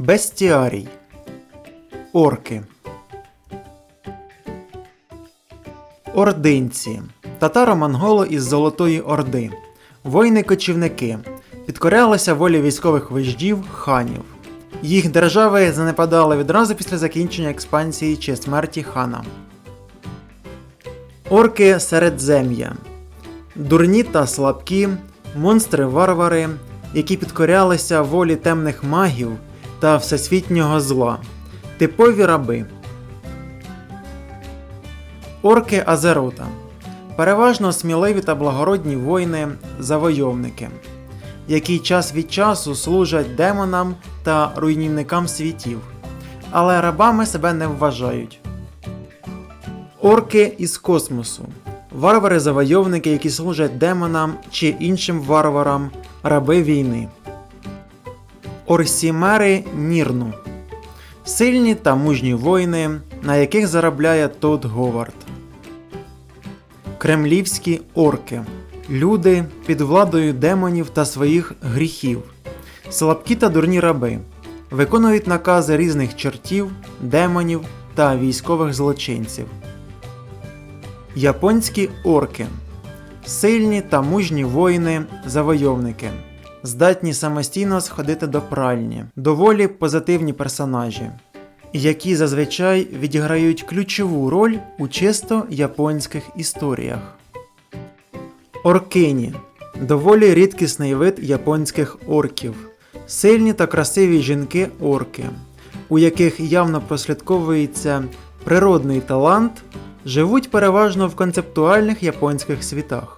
Бестіарій. Орки. Ординці. Татаро-монголи із Золотої Орди. Воїни-кочівники. Підкорялися волі військових вождів ханів. Їх держави занепадали відразу після закінчення експансії чи смерті хана. Орки Середзем'я. Дурні та слабкі, монстри-варвари, які підкорялися волі темних магів та всесвітнього зла. Типові раби. Орки Азерота. Переважно сміливі та благородні воїни, завойовники, які час від часу служать демонам та руйнівникам світів, але рабами себе не вважають. Орки із космосу. Варвари-завойовники, які служать демонам чи іншим варварам, раби війни. Орсімери Нірну. Сильні та мужні воїни, на яких заробляє Тодд Говард. Кремлівські орки. Люди під владою демонів та своїх гріхів. Слабкі та дурні раби. Виконують накази різних чортів, демонів та військових злочинців. Японські орки сильні та мужні воїни, завойовники, здатні самостійно сходити до пральні, доволі позитивні персонажі, які зазвичай відіграють ключову роль у чисто японських історіях. Оркині доволі рідкісний вид японських орків, сильні та красиві жінки-орки, у яких явно прослідковується природний талант, живуть переважно в концептуальних японських світах.